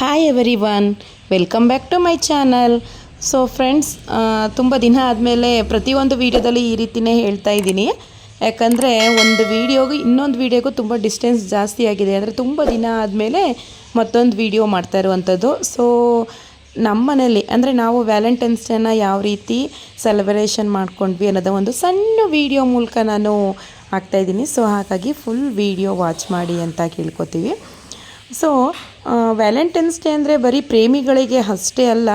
Hi everyone welcome back to my channel so friends ತುಂಬ ದಿನ ಆದಮೇಲೆ ಪ್ರತಿಯೊಂದು ವೀಡಿಯೋದಲ್ಲಿ ಈ ರೀತಿನೇ ಹೇಳ್ತಾ ಇದ್ದೀನಿ. ಯಾಕಂದರೆ ಒಂದು ವೀಡಿಯೋಗೂ ಇನ್ನೊಂದು ವೀಡಿಯೋಗೂ ತುಂಬ ಡಿಸ್ಟೆನ್ಸ್ ಜಾಸ್ತಿ ಆಗಿದೆ. ಅಂದರೆ ತುಂಬ ದಿನ ಆದಮೇಲೆ ಮತ್ತೊಂದು ವೀಡಿಯೋ ಮಾಡ್ತಾ ಇರುವಂಥದ್ದು ಸೊ ನಮ್ಮ ಮನೇಲಿ ಅಂದರೆ ನಾವು ವ್ಯಾಲೆಂಟೈನ್ಸ್ ಡೇನ ಯಾವ ರೀತಿ ಸೆಲೆಬ್ರೇಷನ್ ಮಾಡ್ಕೊಂಡ್ವಿ ಅನ್ನೋದ ಒಂದು ಸಣ್ಣ ವೀಡಿಯೋ ಮೂಲಕ ನಾನು ಹಾಕ್ತಾಯಿದ್ದೀನಿ ಸೊ ಹಾಗಾಗಿ ಫುಲ್ ವೀಡಿಯೋ ವಾಚ್ ಮಾಡಿ ಅಂತ ಕೇಳ್ಕೊತೀವಿ. ಸೊ ವ್ಯಾಲೆಂಟೈನ್ಸ್ ಡೇ ಅಂದರೆ ಬರೀ ಪ್ರೇಮಿಗಳಿಗೆ ಅಷ್ಟೇ ಅಲ್ಲ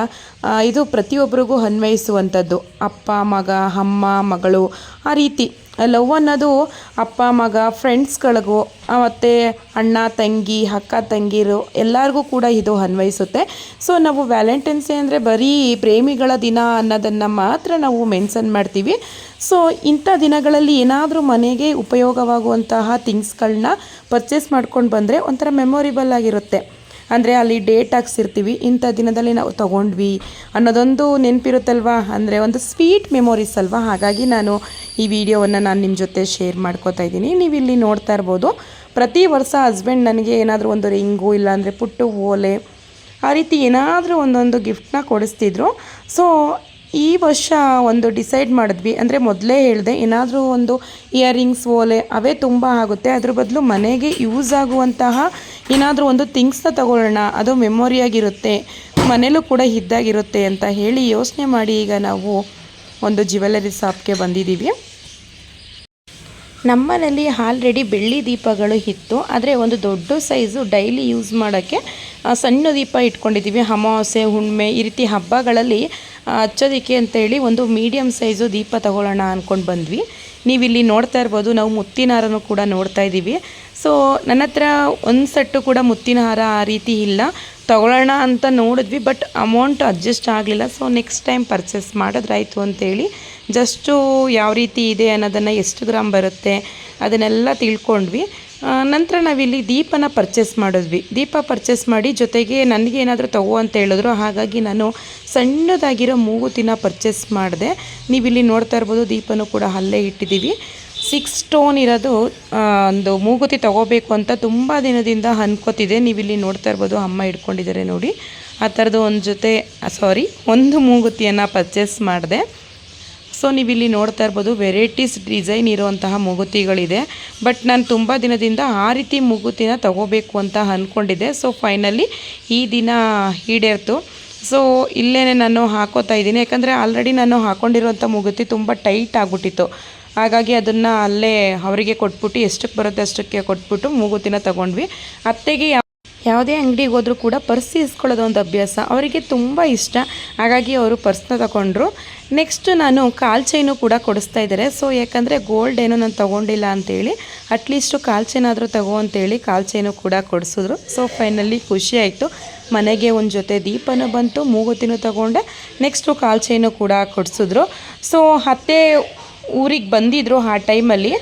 ಇದು ಪ್ರತಿಯೊಬ್ಬರಿಗೂ ಅನ್ವಯಿಸುವಂಥದ್ದು. ಅಪ್ಪ, ಮಗ, ಅಮ್ಮ, ಮಗಳು, ಆ ರೀತಿ. ಲವ್ ಅನ್ನೋದು ಅಪ್ಪ, ಮಗ ಫ್ರೆಂಡ್ಸ್ಗಳಿಗೂ ಮತ್ತು ಅಣ್ಣ, ತಂಗಿ, ಅಕ್ಕ, ತಂಗಿರು ಎಲ್ಲರಿಗೂ ಕೂಡ ಇದು ಅನ್ವಯಿಸುತ್ತೆ. ಸೊ ನಾವು ವ್ಯಾಲೆಂಟೈನ್ಸ್ ಡೇ ಅಂದರೆ ಬರೀ ಪ್ರೇಮಿಗಳ ದಿನ ಅನ್ನೋದನ್ನು ಮಾತ್ರ ನಾವು ಮೆನ್ಷನ್ ಮಾಡ್ತೀವಿ. ಸೊ ಇಂಥ ದಿನಗಳಲ್ಲಿ ಏನಾದರೂ ಮನೆಗೆ ಉಪಯೋಗವಾಗುವಂತಹ ಥಿಂಗ್ಸ್ಗಳನ್ನ ಪರ್ಚೇಸ್ ಮಾಡ್ಕೊಂಡು ಬಂದರೆ ಒಂಥರ ಮೆಮೊರಿಬಲ್ ಆಗಿರುತ್ತೆ. ಅಂದರೆ ಅಲ್ಲಿ ಡೇಟ್ ಹಾಕ್ಸಿರ್ತೀವಿ. ಇಂಥ ದಿನದಲ್ಲಿ ನಾವು ತೊಗೊಂಡ್ವಿ ಅನ್ನೋದೊಂದು ನೆನಪಿರುತ್ತಲ್ವಾ? ಅಂದರೆ ಒಂದು ಸ್ವೀಟ್ ಮೆಮೊರೀಸ್ ಅಲ್ವಾ? ಹಾಗಾಗಿ ನಾನು ಈ ವಿಡಿಯೋವನ್ನು ನಾನು ನಿಮ್ಮ ಜೊತೆ ಶೇರ್ ಮಾಡ್ಕೋತಾ ಇದ್ದೀನಿ. ನೀವು ಇಲ್ಲಿ ನೋಡ್ತಾ ಇರ್ಬೋದು. ಪ್ರತಿ ವರ್ಷ ಹಸ್ಬೆಂಡ್ ನನಗೆ ಏನಾದರೂ ಒಂದು ರಿಂಗು ಇಲ್ಲಾಂದರೆ ಪುಟ್ಟು ಓಲೆ ಆ ರೀತಿ ಏನಾದರೂ ಒಂದೊಂದು ಗಿಫ್ಟನ್ನ ಕೊಡಿಸ್ತಿದ್ರು. ಸೊ ಈ ವರ್ಷ ಒಂದು ಡಿಸೈಡ್ ಮಾಡಿದ್ವಿ. ಅಂದರೆ ಮೊದಲೇ ಹೇಳಿದೆ, ಏನಾದರೂ ಒಂದು ಇಯರಿಂಗ್ಸ್ ಓಲೆ ಅವೇ ತುಂಬ ಆಗುತ್ತೆ. ಅದ್ರ ಬದಲು ಮನೆಗೆ ಯೂಸ್ ಆಗುವಂತಹ ಏನಾದರೂ ಒಂದು ಥಿಂಗ್ಸ್ನ ತಗೊಳ್ಳೋಣ. ಅದು ಮೆಮೊರಿಯಾಗಿರುತ್ತೆ ಮನೇಲೂ ಕೂಡ ಇದ್ದಾಗಿರುತ್ತೆ ಅಂತ ಹೇಳಿ ಯೋಚನೆ ಮಾಡಿ ಈಗ ನಾವು ಒಂದು ಜ್ಯುವೆಲರಿ ಶಾಪ್ಗೆ ಬಂದಿದ್ದೀವಿ. ನಮ್ಮನೇಲಿ ಆಲ್ರೆಡಿ ಬೆಳ್ಳಿ ದೀಪಗಳು ಇತ್ತು. ಆದರೆ ಒಂದು ದೊಡ್ಡ ಸೈಜು ಡೈಲಿ ಯೂಸ್ ಮಾಡೋಕ್ಕೆ ಸಣ್ಣ ದೀಪ ಇಟ್ಕೊಂಡಿದ್ದೀವಿ. ಅಮಾವಾಸ್ಯೆ, ಹುಣ್ಮೆ ಈ ರೀತಿ ಹಬ್ಬಗಳಲ್ಲಿ ಹಚ್ಚೋದಕ್ಕೆ ಅಂತೇಳಿ ಒಂದು ಮೀಡಿಯಮ್ ಸೈಜು ದೀಪ ತಗೊಳ್ಳೋಣ ಅಂದ್ಕೊಂಡು ಬಂದ್ವಿ. ನೀವು ಇಲ್ಲಿ ನೋಡ್ತಾ ಇರ್ಬೋದು, ನಾವು ಮುತ್ತಿನ ಹಾರನೂ ಕೂಡ ನೋಡ್ತಾ ಇದ್ದೀವಿ ಸೊ ನನ್ನ ಹತ್ರ ಒಂದು ಸೆಟ್ಟು ಕೂಡ ಮುತ್ತಿನ ಹಾರ ಆ ರೀತಿ ಇಲ್ಲ. ತಗೊಳ್ಳೋಣ ಅಂತ ನೋಡಿದ್ವಿ ಬಟ್ ಅಮೌಂಟ್ ಅಡ್ಜಸ್ಟ್ ಆಗಲಿಲ್ಲ. ಸೊ ನೆಕ್ಸ್ಟ್ ಟೈಮ್ ಪರ್ಚೇಸ್ ಮಾಡೋದ್ರಾಯಿತು ಅಂತೇಳಿ ಜಸ್ಟು ಯಾವ ರೀತಿ ಇದೆ ಅನ್ನೋದನ್ನು ಎಷ್ಟು ಗ್ರಾಮ್ ಬರುತ್ತೆ ಅದನ್ನೆಲ್ಲ ತಿಳ್ಕೊಂಡ್ವಿ. ನಂತರ ನಾವಿಲ್ಲಿ ದೀಪನ ಪರ್ಚೇಸ್ ಮಾಡಿದ್ವಿ. ದೀಪ ಪರ್ಚೇಸ್ ಮಾಡಿ ಜೊತೆಗೆ ನನಗೆ ಏನಾದರೂ ತಗೋ ಅಂತ ಹೇಳಿದ್ರು. ಹಾಗಾಗಿ ನಾನು ಸಣ್ಣದಾಗಿರೋ ಮೂಗುತಿನ ಪರ್ಚೇಸ್ ಮಾಡಿದೆ. ನೀವಿಲ್ಲಿ ನೋಡ್ತಾ ಇರ್ಬೋದು ದೀಪನೂ ಕೂಡ ಅಲ್ಲೇ ಇಟ್ಟಿದ್ದೀವಿ. ಸಿಕ್ಸ್ ಸ್ಟೋನ್ ಇರೋದು ಒಂದು ಮೂಗುತಿ ತಗೋಬೇಕು ಅಂತ ತುಂಬ ದಿನದಿಂದ ಅನ್ಕೋತಿದೆ. ನೀವಿಲ್ಲಿ ನೋಡ್ತಾ ಇರ್ಬೋದು, ಅಮ್ಮ ಇಟ್ಕೊಂಡಿದ್ದಾರೆ ನೋಡಿ. ಆ ಥರದ್ದು ಒಂದು ಜೊತೆ ಸಾರಿ ಒಂದು ಮೂಗುತಿಯನ್ನು ಪರ್ಚೇಸ್ ಮಾಡಿದೆ. ಸೊ ನೀವಿಲ್ಲಿ ನೋಡ್ತಾ ಇರ್ಬೋದು ವೆರೈಟೀಸ್ ಡಿಸೈನ್ ಇರುವಂತಹ ಮೂಗುತಿಗಳಿದೆ. ಬಟ್ ನಾನು ತುಂಬ ದಿನದಿಂದ ಆ ರೀತಿ ಮೂಗುತಿನ ತಗೋಬೇಕು ಅಂತ ಅಂದ್ಕೊಂಡಿದ್ದೆ ಸೊ ಫೈನಲಿ ಈ ದಿನ ಈಡೇರ್ತು. ಸೊ ಇಲ್ಲೇ ನಾನು ಹಾಕೋತಾ ಇದ್ದೀನಿ. ಯಾಕಂದರೆ ಆಲ್ರೆಡಿ ನಾನು ಹಾಕ್ಕೊಂಡಿರುವಂಥ ಮೂಗುತಿ ತುಂಬ ಟೈಟ್ ಆಗಿಬಿಟ್ಟಿತ್ತು. ಹಾಗಾಗಿ ಅದನ್ನು ಅಲ್ಲೇ ಅವರಿಗೆ ಕೊಟ್ಬಿಟ್ಟು ಎಷ್ಟಕ್ಕೆ ಬರುತ್ತೆ ಅಷ್ಟಕ್ಕೆ ಕೊಟ್ಬಿಟ್ಟು ಮೂಗುತಿನ ತಗೊಂಡ್ವಿ. ಅತ್ತೆಗೆ ಯಾವುದೇ ಅಂಗಡಿಗೆ ಹೋದರೂ ಕೂಡ ಪರ್ಸ್ ಇಸ್ಕೊಳ್ಳೋದು ಒಂದು ಅಭ್ಯಾಸ. ಅವರಿಗೆ ತುಂಬ ಇಷ್ಟ. ಹಾಗಾಗಿ ಅವರು ಪರ್ಸ್ನ ತಗೊಂಡ್ರು. ನೆಕ್ಸ್ಟ್ ನಾನು ಕಾಲ್ ಚೈನು ಕೂಡ ಕೊಡಿಸ್ತಾ ಇದ್ದಾರೆ. ಸೊ ಯಾಕಂದರೆ ಗೋಲ್ಡ್ ಏನು ನಾನು ತೊಗೊಂಡಿಲ್ಲ ಅಂತೇಳಿ ಅಟ್ಲೀಸ್ಟು ಕಾಲ್ ಚೈನ್ ಆದರೂ ತಗೋ ಅಂತೇಳಿ ಕಾಲ್ ಚೈನು ಕೂಡ ಕೊಡಿಸಿದ್ರು. ಸೊ ಫೈನಲಿ ಖುಷಿ ಆಯಿತು. ಮನೆಗೆ ಒಂದು ಜೊತೆ ದೀಪನೂ ಬಂತು, ಮೂಗುತಿನೂ ತಗೊಂಡೆ. ನೆಕ್ಸ್ಟು ಕಾಲ್ ಚೈನು ಕೂಡ ಕೊಡಿಸಿದ್ರು. ಸೊ ಅತ್ತೆ ಊರಿಗೆ ಬಂದಿದ್ರು ಆ ಟೈಮಲ್ಲಿ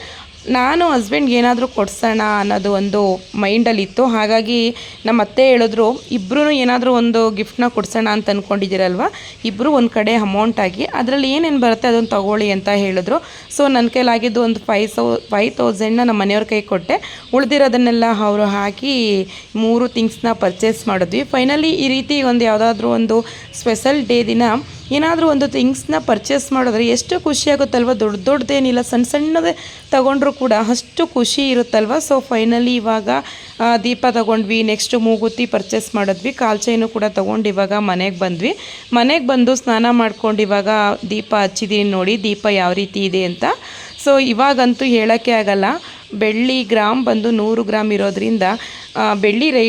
ನಾನು ಹಸ್ಬೆಂಡ್ಗೆ ಏನಾದರೂ ಕೊಡ್ಸೋಣ ಅನ್ನೋದು ಒಂದು ಮೈಂಡಲ್ಲಿತ್ತು. ಹಾಗಾಗಿ ನಮ್ಮ ಅತ್ತೆ ಹೇಳಿದ್ರು ಇಬ್ಬರೂ ಏನಾದರೂ ಒಂದು ಗಿಫ್ಟ್ನ ಕೊಡ್ಸೋಣ ಅಂತ ಅಂದ್ಕೊಂಡಿದ್ದೀರಲ್ವ ಇಬ್ಬರು ಒಂದು ಕಡೆ ಅಮೌಂಟ್ ಆಗಿ ಅದರಲ್ಲಿ ಏನೇನು ಬರುತ್ತೆ ಅದನ್ನು ತಗೊಳ್ಳಿ ಅಂತ ಹೇಳಿದ್ರು. ಸೊ ನನ್ನ ಕೈಲಾಗಿದ್ದು ಒಂದು ಫೈವ್ ಸೌ ಫೈವ್ ತೌಸಂಡ್ನ ನಮ್ಮ ಮನೆಯವ್ರ ಕೈ ಕೊಟ್ಟೆ. ಉಳಿದಿರೋದನ್ನೆಲ್ಲ ಅವರು ಹಾಕಿ ಮೂರು ಥಿಂಗ್ಸ್ನ ಪರ್ಚೇಸ್ ಮಾಡಿದ್ವಿ. ಫೈನಲಿ ಈ ರೀತಿ ಒಂದು ಯಾವುದಾದ್ರೂ ಒಂದು ಸ್ಪೆಷಲ್ ಡೇ ದಿನ ಏನಾದರೂ ಒಂದು ಥಿಂಗ್ಸ್ನ ಪರ್ಚೇಸ್ ಮಾಡಿದ್ರೆ ಎಷ್ಟು ಖುಷಿ ಆಗುತ್ತಲ್ವ? ದೊಡ್ಡ ದೊಡ್ಡದೇನಿಲ್ಲ ಸಣ್ಣ ಸಣ್ಣದೇ ತಗೊಂಡ್ರೂ ಕೂಡ ಅಷ್ಟು ಖುಷಿ ಇರುತ್ತಲ್ವ? ಸೊ ಫೈನಲಿ ಇವಾಗ ದೀಪ ತಗೊಂಡ್ವಿ ನೆಕ್ಸ್ಟ್ ಮೂಗುತಿ ಪರ್ಚೇಸ್ ಮಾಡಿದ್ವಿ, ಕಾಲು ಚೈನು ಕೂಡ ತೊಗೊಂಡು ಇವಾಗ ಮನೆಗೆ ಬಂದ್ವಿ. ಮನೆಗೆ ಬಂದು ಸ್ನಾನ ಮಾಡ್ಕೊಂಡು ಇವಾಗ ದೀಪ ಹಚ್ಚಿದ್ದೀನಿ ನೋಡಿ ದೀಪ ಯಾವ ರೀತಿ ಇದೆ ಅಂತ. ಸೊ ಇವಾಗಂತೂ ಹೇಳೋಕ್ಕೆ ಆಗಲ್ಲ. ಬೆಳ್ಳಿ ಗ್ರಾಮ್ ಬಂದು ನೂರು ಗ್ರಾಮ್ ಇರೋದ್ರಿಂದ ಬೆಳ್ಳಿ ರೈ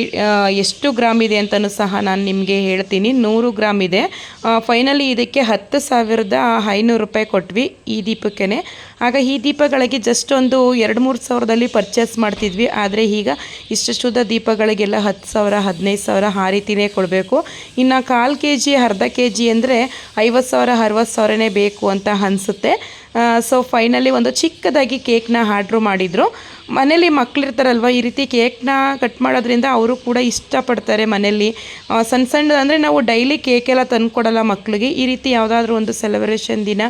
ಎಷ್ಟು ಗ್ರಾಮ್ ಇದೆ ಅಂತಲೂ ಸಹ ನಾನು ನಿಮಗೆ ಹೇಳ್ತೀನಿ. ನೂರು ಗ್ರಾಮ್ ಇದೆ. ಫೈನಲಿ ಇದಕ್ಕೆ ಹತ್ತು ಸಾವಿರದ ಐನೂರು ರೂಪಾಯಿ ಕೊಟ್ವಿ ಈ ದೀಪಕ್ಕೇ ಆಗ ಈ ದೀಪಗಳಿಗೆ ಜಸ್ಟ್ ಒಂದು ಎರಡು ಮೂರು ಸಾವಿರದಲ್ಲಿ ಪರ್ಚೇಸ್ ಮಾಡ್ತಿದ್ವಿ. ಆದರೆ ಈಗ ಇಷ್ಟುದ ದೀಪಗಳಿಗೆಲ್ಲ ಹತ್ತು ಸಾವಿರ, ಹದಿನೈದು ಸಾವಿರ ಆ ರೀತಿನೇ ಕೊಡಬೇಕು. ಇನ್ನು ಕಾಲು ಕೆ ಜಿ ಅರ್ಧ ಕೆ ಜಿ ಅಂದರೆ ಐವತ್ತು ಸಾವಿರ, ಅರವತ್ತು ಸಾವಿರನೇ ಬೇಕು ಅಂತ ಅನಿಸುತ್ತೆ. ಸೊ ಫೈನಲಿ ಒಂದು ಚಿಕ್ಕದಾಗಿ ಕೇಕ್ನ ಆರ್ಡ್ರು ಮಾಡಿದರು. ಮನೇಲಿ ಮಕ್ಕಳಿರ್ತಾರಲ್ವ ಈ ರೀತಿ ಕೇಕ್ನ ಕಟ್ ಮಾಡೋದ್ರಿಂದ ಅವರು ಕೂಡ ಇಷ್ಟಪಡ್ತಾರೆ ಮನೇಲಿ. ಸಣ್ಣ ಸಣ್ಣ ಅಂದರೆ ನಾವು ಡೈಲಿ ಕೇಕೆಲ್ಲ ತಂದುಕೊಡಲ್ಲ ಮಕ್ಕಳಿಗೆ ಈ ರೀತಿ ಯಾವುದಾದ್ರೂ ಒಂದು ಸೆಲೆಬ್ರೇಷನ್ ದಿನ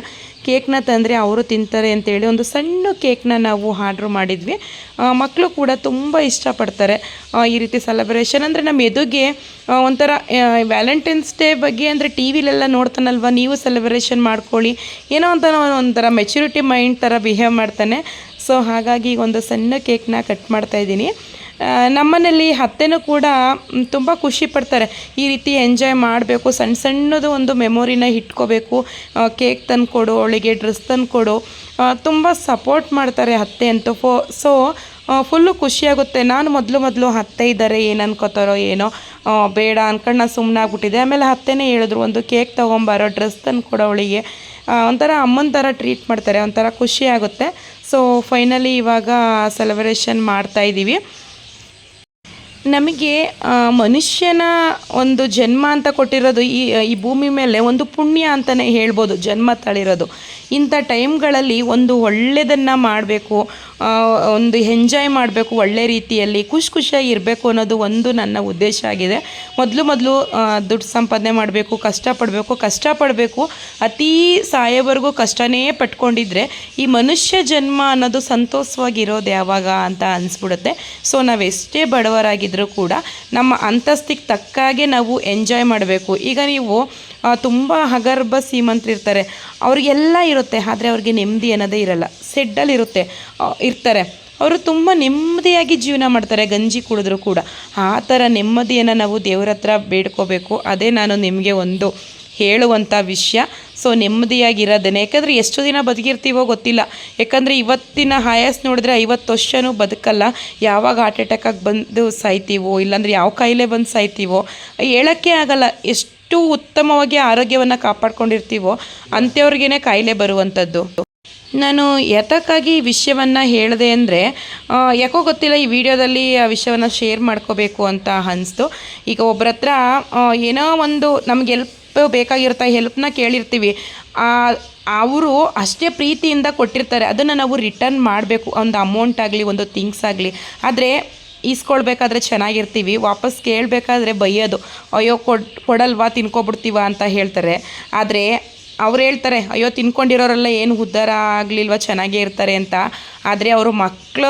ಕೇಕ್ನ ತಂದರೆ ಅವರು ತಿಂತಾರೆ ಅಂತೇಳಿ ಒಂದು ಸಣ್ಣ ಕೇಕ್ನ ನಾವು ಆರ್ಡ್ರ್ ಮಾಡಿದ್ವಿ. ಮಕ್ಕಳು ಕೂಡ ತುಂಬ ಇಷ್ಟಪಡ್ತಾರೆ. ಈ ರೀತಿ ಸೆಲೆಬ್ರೇಷನ್ ಅಂದರೆ ನಮ್ಮ ಎದುಗೆ ಒಂಥರ ವ್ಯಾಲೆಂಟೈನ್ಸ್ ಡೇ ಬಗ್ಗೆ ಅಂದರೆ ಟಿ ವಿಲೆಲ್ಲ ನೋಡ್ತಾನಲ್ವ? ನೀವು ಸೆಲೆಬ್ರೇಷನ್ ಮಾಡ್ಕೊಳ್ಳಿ. ಏನೋ ಅಂತ ಒಂಥರ ಮೆಚುರಿಟಿ ಮೈಂಡ್ ಥರ ಬಿಹೇವ್ ಮಾಡ್ತಾನೆ. ಸೊ ಹಾಗಾಗಿ ಒಂದು ಸಣ್ಣ ಕೇಕ್ನ ಕಟ್ ಮಾಡ್ತಾ ಇದ್ದೀನಿ. ನಮ್ಮನೇಲಿ ಅತ್ತೆನೂ ಕೂಡ ತುಂಬ ಖುಷಿ ಪಡ್ತಾರೆ. ಈ ರೀತಿ ಎಂಜಾಯ್ ಮಾಡಬೇಕು ಸಣ್ಣ ಸಣ್ಣದು ಒಂದು ಮೆಮೊರಿನ ಇಟ್ಕೋಬೇಕು. ಕೇಕ್ ತಂದು ಕೊಡು ಅವಳಿಗೆ ಡ್ರೆಸ್ ತಂದು ಕೊಡು ತುಂಬ ಸಪೋರ್ಟ್ ಮಾಡ್ತಾರೆ ಅತ್ತೆ ಅಂತೂ. ಫೋ ಸೊ ಫುಲ್ಲು ಖುಷಿಯಾಗುತ್ತೆ ನಾನು ಮೊದಲು ಮೊದಲು ಅತ್ತೆ ಇದ್ದಾರೆ, ಏನು ಅನ್ಕೋತಾರೋ ಏನೋ. ಬೇಡ ಅನ್ಕೊಂಡು ನಾನು ಸುಮ್ಮನೆ ಆಗ್ಬಿಟ್ಟಿದ್ದೆ. ಆಮೇಲೆ ಅತ್ತೆನೇ ಹೇಳಿದ್ರು, ಒಂದು ಕೇಕ್ ತೊಗೊಂಬಾರೋ ಡ್ರೆಸ್ ತಂದು ಕೊಡು ಅವಳಿಗೆ ಒಂಥರ ಅಮ್ಮನ ಥರ ಟ್ರೀಟ್ ಮಾಡ್ತಾರೆ, ಒಂಥರ ಖುಷಿ ಆಗುತ್ತೆ. ಸೊ ಫೈನಲಿ ಇವಾಗ ಸೆಲೆಬ್ರೇಷನ್ ಮಾಡ್ತಾ ಇದ್ದೀವಿ ನಮಗೆ ಮನುಷ್ಯನ ಒಂದು ಜನ್ಮ ಅಂತ ಕೊಟ್ಟಿರೋದು ಈ ಈ ಭೂಮಿ ಮೇಲೆ ಒಂದು ಪುಣ್ಯ ಅಂತಲೇ ಹೇಳ್ಬೋದು, ಜನ್ಮ ತಳಿರೋದು. ಇಂಥ ಟೈಮ್ಗಳಲ್ಲಿ ಒಂದು ಒಳ್ಳೆಯದನ್ನು ಮಾಡಬೇಕು ಒಂದು ಎಂಜಾಯ್ ಮಾಡಬೇಕು, ಒಳ್ಳೆ ರೀತಿಯಲ್ಲಿ ಖುಷಿ ಖುಷಿಯಾಗಿ ಇರಬೇಕು ಅನ್ನೋದು ಒಂದು ನನ್ನ ಉದ್ದೇಶ ಆಗಿದೆ. ಮೊದಲು ಮೊದಲು ದುಡ್ಡು ಸಂಪಾದನೆ ಮಾಡಬೇಕು, ಕಷ್ಟಪಡಬೇಕು ಕಷ್ಟಪಡಬೇಕು, ಅತೀ ಸಾಯೋವರೆಗೂ ಕಷ್ಟನೇ ಪಟ್ಕೊಂಡಿದ್ರೆ ಈ ಮನುಷ್ಯ ಜನ್ಮ ಅನ್ನೋದು ಸಂತೋಷವಾಗಿರೋದು ಯಾವಾಗ ಅಂತ ಅನಿಸ್ಬಿಡುತ್ತೆ. ಸೊ ನಾವು ಎಷ್ಟೇ ಬಡವರಾಗಿದ್ದರೂ ಕೂಡ ನಮ್ಮ ಅಂತಸ್ತಿಗೆ ತಕ್ಕಾಗೆ ನಾವು ಎಂಜಾಯ್ ಮಾಡಬೇಕು. ಈಗ ನೀವು ತುಂಬ ಹಗರ್ಭ ಶ್ರೀಮಂತರಿರ್ತಾರೆ ಅವ್ರಿಗೆಲ್ಲ ಇರುತ್ತೆ, ಆದರೆ ಅವ್ರಿಗೆ ನೆಮ್ಮದಿ ಅನ್ನೋದೇ ಇರಲ್ಲ. ಸೆಡ್ಡಲ್ಲಿ ಇರುತ್ತೆ ಇರ್ತಾರೆ. ಅವರು ತುಂಬ ನೆಮ್ಮದಿಯಾಗಿ ಜೀವನ ಮಾಡ್ತಾರೆ, ಗಂಜಿ ಕುಡಿದ್ರು ಕೂಡ. ಆ ಥರ ನೆಮ್ಮದಿಯನ್ನು ನಾವು ದೇವ್ರ ಹತ್ರ ಬೇಡ್ಕೋಬೇಕು. ಅದೇ ನಾನು ನಿಮಗೆ ಒಂದು ಹೇಳುವಂಥ ವಿಷಯ. ಸೊ ನೆಮ್ಮದಿಯಾಗಿರೋದೇನೆ. ಯಾಕಂದರೆ ಎಷ್ಟು ದಿನ ಬದುಕಿರ್ತೀವೋ ಗೊತ್ತಿಲ್ಲ. ಯಾಕಂದರೆ ಇವತ್ತಿನ ಹಾಯಸ್ ನೋಡಿದ್ರೆ ಐವತ್ತು ವರ್ಷನೂ ಬದುಕಲ್ಲ. ಯಾವಾಗ ಹಾರ್ಟ್ ಅಟ್ಯಾಕಾಗಿ ಬಂದು ಸಾಯ್ತೀವೋ, ಇಲ್ಲಾಂದರೆ ಯಾವ ಕಾಯಿಲೆ ಬಂದು ಸಾಯ್ತೀವೋ, ಹೇಳೋಕ್ಕೆ ಆಗಲ್ಲ. ಎಷ್ಟು ಉತ್ತಮವಾಗಿ ಆರೋಗ್ಯವನ್ನು ಕಾಪಾಡ್ಕೊಂಡಿರ್ತೀವೋ ಅಂಥವ್ರಿಗೇ ಕಾಯಿಲೆ ಬರುವಂಥದ್ದು. ನಾನು ಯಥಕ್ಕಾಗಿ ಈ ವಿಷಯವನ್ನು ಹೇಳಿದೆ ಅಂದರೆ ಯಾಕೋ ಗೊತ್ತಿಲ್ಲ, ಈ ವಿಡಿಯೋದಲ್ಲಿ ಆ ವಿಷಯವನ್ನು ಶೇರ್ ಮಾಡ್ಕೋಬೇಕು ಅಂತ ಅನಿಸ್ತು. ಈಗ ಒಬ್ಬರ ಹತ್ರ ಏನೋ ಒಂದು ನಮ್ಗೆ ಹೆಲ್ಪ್ ಬೇಕಾಗಿರುತ್ತೆ ಹೆಲ್ಪ್ನ ಕೇಳಿರ್ತೀವಿ. ಅವರು ಅಷ್ಟೇ ಪ್ರೀತಿಯಿಂದ ಕೊಟ್ಟಿರ್ತಾರೆ. ಅದನ್ನು ನಾವು ರಿಟರ್ನ್ ಮಾಡಬೇಕು. ಒಂದು ಅಮೌಂಟ್ ಆಗಲಿ, ಒಂದು ಥಿಂಗ್ಸ್ ಆಗಲಿ. ಆದರೆ ಈಸ್ಕೊಳ್ಬೇಕಾದ್ರೆ ಚೆನ್ನಾಗಿರ್ತೀವಿ. ವಾಪಸ್ ಕೇಳಬೇಕಾದ್ರೆ ಬೈಯೋದು. ಅಯ್ಯೋ, ಕೊಡ್, ಕೊಡಲ್ವಾ, ತಿನ್ಕೊಬಿಡ್ತೀವ ಅಂತ ಹೇಳ್ತಾರೆ. ಆದರೆ ಅವ್ರು ಹೇಳ್ತಾರೆ, ಅಯ್ಯೋ, ತಿನ್ಕೊಂಡಿರೋರೆಲ್ಲ ಏನು ಉದ್ದಾರ ಆಗಲಿಲ್ವ? ಚೆನ್ನಾಗೇ ಇರ್ತಾರೆ ಅಂತ. ಆದರೆ ಅವರು ಮಕ್ಕಳ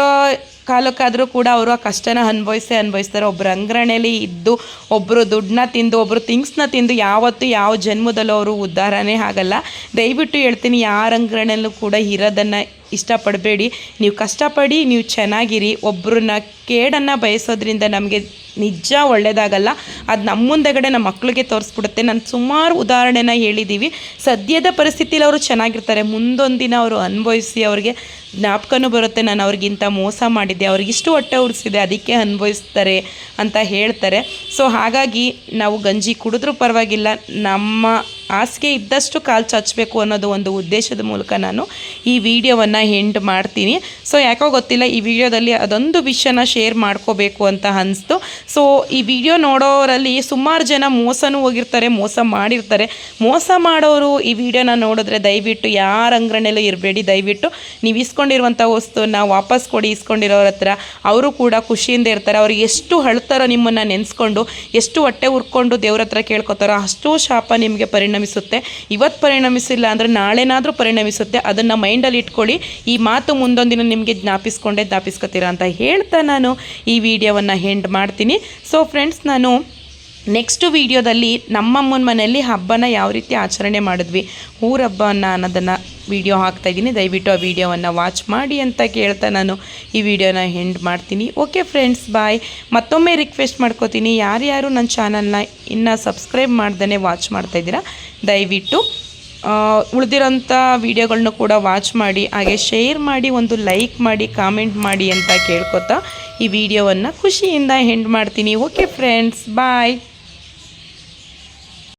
ಕಾಲಕ್ಕಾದರೂ ಕೂಡ ಅವರು ಆ ಕಷ್ಟನ ಅನುಭವಿಸೇ ಅನುಭವಿಸ್ತಾರೆ. ಒಬ್ಬರು ಅಂಗ್ರಣೆಯಲ್ಲಿ ಇದ್ದು ಒಬ್ಬರು ದುಡ್ಡನ್ನ ತಿಂದು ಒಬ್ಬರು ಥಿಂಗ್ಸ್ನ ತಿಂದು ಯಾವತ್ತು ಯಾವ ಜನ್ಮದಲ್ಲೂ ಅವರು ಉದ್ಧಾರನೇ ಆಗಲ್ಲ. ದಯವಿಟ್ಟು ಹೇಳ್ತೀನಿ, ಯಾರ ಅಂಗ್ರಣೆಯಲ್ಲೂ ಕೂಡ ಇರೋದನ್ನು ಇಷ್ಟಪಡಬೇಡಿ. ನೀವು ಕಷ್ಟಪಡಿ, ನೀವು ಚೆನ್ನಾಗಿರಿ. ಒಬ್ಬರನ್ನ ಕೇಡನ್ನು ಬಯಸೋದ್ರಿಂದ ನಮಗೆ ನಿಜ ಒಳ್ಳೆಯದಾಗಲ್ಲ ಅದು ನಮ್ಮ ಮುಂದೆಗಡೆ ನಮ್ಮ ಮಕ್ಕಳಿಗೆ ತೋರಿಸ್ಬಿಡುತ್ತೆ. ನಾನು ಸುಮಾರು ಉದಾಹರಣೆನ ಹೇಳಿದ್ದೀವಿ ಸದ್ಯದ ಪರಿಸ್ಥಿತಿಲಿ ಅವರು ಚೆನ್ನಾಗಿರ್ತಾರೆ. ಮುಂದೊಂದು ದಿನ ಅವರು ಅನುಭವಿಸಿ ಅವ್ರಿಗೆ ಜ್ಞಾಪಕನೂ ಬರುತ್ತೆ. ನಾನು ಅವ್ರಿಗಿಂತ ಮೋಸ ಮಾಡಿದ್ದೆ. ಅವ್ರಿಗಿಷ್ಟು ಹೊಟ್ಟೆ ಉರಿಸಿದೆ. ಅದಕ್ಕೆ ಅನುಭವಿಸ್ತಾರೆ ಅಂತ ಹೇಳ್ತಾರೆ. ಸೊ ಹಾಗಾಗಿ ನಾವು ಗಂಜಿ ಕುಡಿದ್ರೂ ಪರವಾಗಿಲ್ಲ. ನಮ್ಮ ಹಾಸಿಗೆ ಇದ್ದಷ್ಟು ಕಾಲು ಚಾಚಬೇಕು ಅನ್ನೋದು ಒಂದು ಉದ್ದೇಶದ ಮೂಲಕ ನಾನು ಈ ವಿಡಿಯೋವನ್ನು ಎಂಡ್ ಮಾಡ್ತೀನಿ. ಸೊ ಯಾಕೋ ಗೊತ್ತಿಲ್ಲ. ಈ ವಿಡಿಯೋದಲ್ಲಿ ಅದೊಂದು ವಿಷಯನ ಶೇರ್ ಮಾಡ್ಕೋಬೇಕು ಅಂತ ಅನಿಸ್ತು. ಸೊ ಈ ವಿಡಿಯೋ ನೋಡೋರಲ್ಲಿ ಸುಮಾರು ಜನ ಮೋಸನೂ ಹೋಗಿರ್ತಾರೆ, ಮೋಸ ಮಾಡಿರ್ತಾರೆ. ಮೋಸ ಮಾಡೋರು ಈ ವಿಡಿಯೋನ ನೋಡಿದ್ರೆ ದಯವಿಟ್ಟು ಯಾರ ಅಂಗ್ರಣೆಯಲ್ಲೂ ಇರಬೇಡಿ. ದಯವಿಟ್ಟು ನೀವು ಇಸ್ಕೊಂಡಿರುವಂಥ ವಸ್ತುನ ವಾಪಸ್ ಕೊಡಿ, ಇಸ್ಕೊಂಡಿರೋರ ಹತ್ರ. ಅವರು ಕೂಡ ಖುಷಿಯಿಂದ ಇರ್ತಾರೆ. ಅವ್ರು ಎಷ್ಟು ಅಳ್ತಾರೋ ನಿಮ್ಮನ್ನು ನೆನೆಸ್ಕೊಂಡು, ಎಷ್ಟು ಹೊಟ್ಟೆ ಉರ್ಕೊಂಡು ದೇವ್ರ ಹತ್ರ ಕೇಳ್ಕೊತಾರೋ ಅಷ್ಟು ಶಾಪ ನಿಮಗೆ ಪರಿಣಮಿಸುತ್ತೆ. ಇವತ್ತು ಪರಿಣಮಿಸಿಲ್ಲ ಅಂದರೆ ನಾಳೆನಾದರೂ ಪರಿಣಮಿಸುತ್ತೆ. ಅದನ್ನು ಮೈಂಡಲ್ಲಿ ಇಟ್ಕೊಳ್ಳಿ. ಈ ಮಾತು ಮುಂದೊಂದಿನ ನಿಮಗೆ ಜ್ಞಾಪಿಸ್ಕೊಂಡೇ, ಜ್ಞಾಪಿಸ್ಕೊತೀರಾ ಅಂತ ಹೇಳ್ತಾ ನಾನು. ಈ ವಿಡಿಯೋವನ್ನು ಹೆಂಡ್ ಮಾಡ್ತೀನಿ. ಸೊ ಫ್ರೆಂಡ್ಸ್ ನಾನು ನೆಕ್ಸ್ಟು ವೀಡಿಯೋದಲ್ಲಿ ನಮ್ಮಮ್ಮನ ಮನೆಯಲ್ಲಿ ಹಬ್ಬನ ಯಾವ ರೀತಿ ಆಚರಣೆ ಮಾಡಿದ್ವಿ, ಊರ ಹಬ್ಬನ ಅನ್ನೋದನ್ನು ವಿಡಿಯೋ ಹಾಕ್ತಾಯಿದ್ದೀನಿ ದಯವಿಟ್ಟು ಆ ವಿಡಿಯೋವನ್ನು ವಾಚ್ ಮಾಡಿ ಅಂತ ಕೇಳ್ತಾ ನಾನು ಈ ವಿಡಿಯೋನ ಹೆಂಡ್ ಮಾಡ್ತೀನಿ. ಓಕೆ ಫ್ರೆಂಡ್ಸ್ ಬಾಯ್ ಮತ್ತೊಮ್ಮೆ ರಿಕ್ವೆಸ್ಟ್ ಮಾಡ್ಕೋತೀನಿ. ಯಾರ್ಯಾರು ನನ್ನ ಚಾನಲ್ನ ಇನ್ನೂ ಸಬ್ಸ್ಕ್ರೈಬ್ ಮಾಡ್ದೇ ವಾಚ್ ಮಾಡ್ತಾಯಿದ್ದೀರಾ ದಯವಿಟ್ಟು ಉಳಿದಿರೋಂಥ ವೀಡಿಯೋಗಳನ್ನೂ ಕೂಡ ವಾಚ್ ಮಾಡಿ, ಹಾಗೆ ಶೇರ್ ಮಾಡಿ, ಒಂದು ಲೈಕ್ ಮಾಡಿ ಕಾಮೆಂಟ್ ಮಾಡಿ ಅಂತ ಕೇಳ್ಕೊತಾ ಈ ವಿಡಿಯೋವನ್ನು ಖುಷಿಯಿಂದ ಎಂಡ್ ಮಾಡ್ತೀನಿ. Okay friends bye